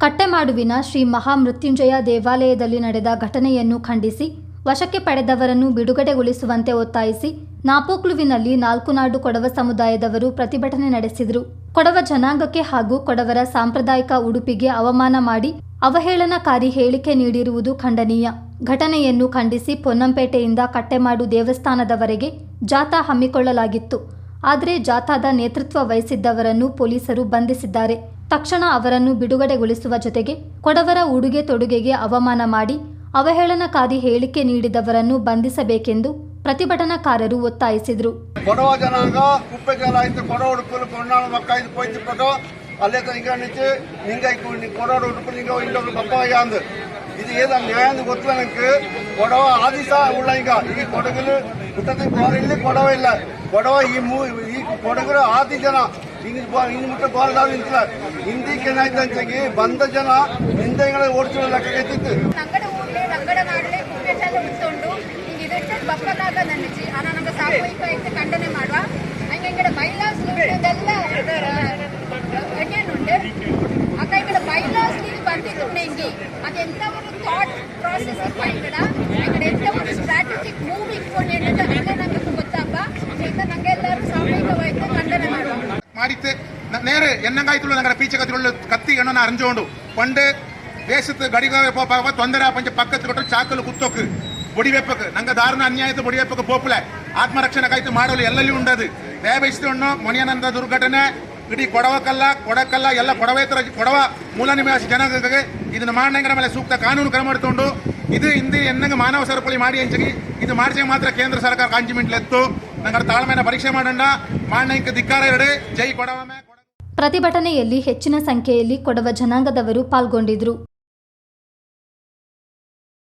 ಕಟ್ಟೆಮಾಡುವಿನ ಶ್ರೀ ಮಹಾಮೃತ್ಯುಂಜಯ ದೇವಾಲಯದಲ್ಲಿ ನಡೆದ ಘಟನೆಯನ್ನು ಖಂಡಿಸಿ, ವಶಕ್ಕೆ ಪಡೆದವರನ್ನು ಬಿಡುಗಡೆಗೊಳಿಸುವಂತೆ ಒತ್ತಾಯಿಸಿ, ನಾಪೋಕ್ಲುವಿನಲ್ಲಿ ನಾಲ್ಕು ನಾಡು ಕೊಡವ ಸಮುದಾಯದವರು ಪ್ರತಿಭಟನೆ ನಡೆಸಿದರು. ಕೊಡವ ಜನಾಂಗಕ್ಕೆ ಹಾಗೂ ಕೊಡವರ ಸಾಂಪ್ರದಾಯಿಕ ಉಡುಪಿಗೆ ಅವಮಾನ ಮಾಡಿ, ಅವಹೇಳನಕಾರಿ ಹೇಳಿಕೆ ನೀಡಿರುವುದು ಖಂಡನೀಯ. ಘಟನೆಯನ್ನು ಖಂಡಿಸಿ, ಪೊನ್ನಂಪೇಟೆಯಿಂದ ಕಟ್ಟೆಮಾಡು ದೇವಸ್ಥಾನದವರೆಗೆ ಜಾಥಾ ಹಮ್ಮಿಕೊಳ್ಳಲಾಗಿತ್ತು. ಆದರೆ ಜಾಥಾದ ನೇತೃತ್ವ ವಹಿಸಿದ್ದವರನ್ನು ಪೊಲೀಸರು ಬಂಧಿಸಿದ್ದಾರೆ. ತಕ್ಷಣ ಅವರನ್ನು ಬಿಡುಗಡೆಗೊಳಿಸುವ ಜೊತೆಗೆ ಕೊಡವರ ಉಡುಗೆ ತೊಡುಗೆಗೆ ಅವಮಾನ ಮಾಡಿ ಅವಹೇಳನಕಾರಿ ಹೇಳಿಕೆ ನೀಡಿದವರನ್ನು ಬಂಧಿಸಬೇಕೆಂದು ಪ್ರತಿಭಟನಾಕಾರರು ಒತ್ತಾಯಿಸಿದರು. ಕೊಡವ ಜನಾಂಗ ಕುಪ್ಪೆಗಾಲಾಯಿತು ಕೊಡವ ಉಡುಪಲು ಕೊಂಡಾಣ ಮಕ್ಕಾಯ್ತು ಪೋಯ್ತು ಪಕ ಅಲ್ಲೇ ತನಿಖೆ ನಿಂತು ನಿಂಗೈ ಕೊಡವ ಉಡುಪು ನಿಂಗ ಇನ್ನೊಬ್ರು ಇದು ಏನು ನ್ಯಾಯ ಗೊತ್ತಿಲ್ಲ ನನಗೆ ಕೊಡವ ಆದಿಸ ಉಳ್ಳ ಈಗ. ಈ ಕೊಡಗಲು ಹುಟ್ಟದ ಕೊಡವ ಇಲ್ಲ. ಕೊಡವ ಈ ಮೂ ಕೊಡಗರು ಆದಿ ಜನ. ಹಿಂಗ್ ಮುಟ್ಟ ಗೋಲ್ದಾವ್ ನಿಂತಿದ್ದಾರೆ ಹಿಂದಿ ಏನಾಯ್ತು ಅಂತಾಗಿ ಬಂದ ಜನ ಹಿಂದೆಗಳೇ ಓಡಿಸಿರೋ ಲೆಕ್ಕ ಕೈತಿತ್ತು ನಂಗಡ ಇದಕ್ಕೆ ನಮ್ಮ ಮಾಡುವ. ಮೈಲಾಸ್ ಅದೆಂತ ಒಂದು ಪ್ರಾಸೆಸ್ ಇಪ್ಪ ಇಂಗಡ ಎಂತ ಒಂದು ಸ್ಟ್ರಾಟಜಿಕ್ ಮೂವ್ ಇಟ್ಕೊಂಡು ಏನಂತ ನಂಗೆ ಗೊತ್ತಪ್ಪ. ಇಂದ ನಂಗೆ ಎಲ್ಲರೂ നേരെ ಖಂಡನೆ ഞങ്ങളുടെ പീച്ചക്കത്തിലുള്ള കത്തി ನೇರೆ അറിഞ്ഞുകൊണ്ട് പണ്ട് ദേശത്ത് ಪೋಪಾವ ತೊಂದರೆ ಪಂಚ ಪಕ್ಕದ ಕೊಟ್ಟರು ಚಾಕಲು ಕುತ್ತೋಕು. ಬೊಡಿವೆಪ್ಪಕ್ಕೆ ನಂಗ ದಾರುಣ ಅನ್ಯಾಯತೆ ಬೊಡಿವೆಪ್ಪಕ್ಕೆ ಪೋಪುಲೆ ಆತ್ಮರಕ್ಷಣೆಗಾಯ್ತು ಮಾಡಲು ಎಲ್ಲಲ್ಲಿ ಉಂಡದು. ದಯಬಯಸಿಕೊಂಡು ಮೊನಿಯನಂದ ದುರ್ಘಟನೆ. ಇಡೀ ಕೊಡವಕ್ಕಲ್ಲ ಕೊಡಕ್ಕಲ್ಲ ಎಲ್ಲ ಕೊಡವೇತರ ಕೊಡವ ಮೂಲ ನಿವಾಸಿ ಜನಾಂಗಕ್ಕೆ ಇದನ್ನು ಮಾಡಂಗರ ಮೇಲೆ ಸೂಕ್ತ ಕಾನೂನು ಕ್ರಮ ಮಾಡಿಕೊಂಡು ಇದು ಹಿಂದೆ ಎನ್ನಂಗೆ ಮಾನವ ಸರಪಳಿ ಮಾಡಿ ಹಂಚಗಿ ಇದು ಮಾಡಿಸಿ ಮಾತ್ರ ಕೇಂದ್ರ ಸರ್ಕಾರ ನಂಗಡ ತಾಳ್ಮೆನ ಪರೀಕ್ಷೆ ಮಾಡೋಣ. ಮಾಡಂಕ ಧಿಕ್ಕಾರ ಎರಡು ಜೈ ಕೊಡವಮೆ ಪ್ರತಿಭಟನೆಯಲ್ಲಿ ಹೆಚ್ಚಿನ ಸಂಖ್ಯೆಯಲ್ಲಿ ಕೊಡವ ಜನಾಂಗದವರು ಪಾಲ್ಗೊಂಡಿದ್ರು.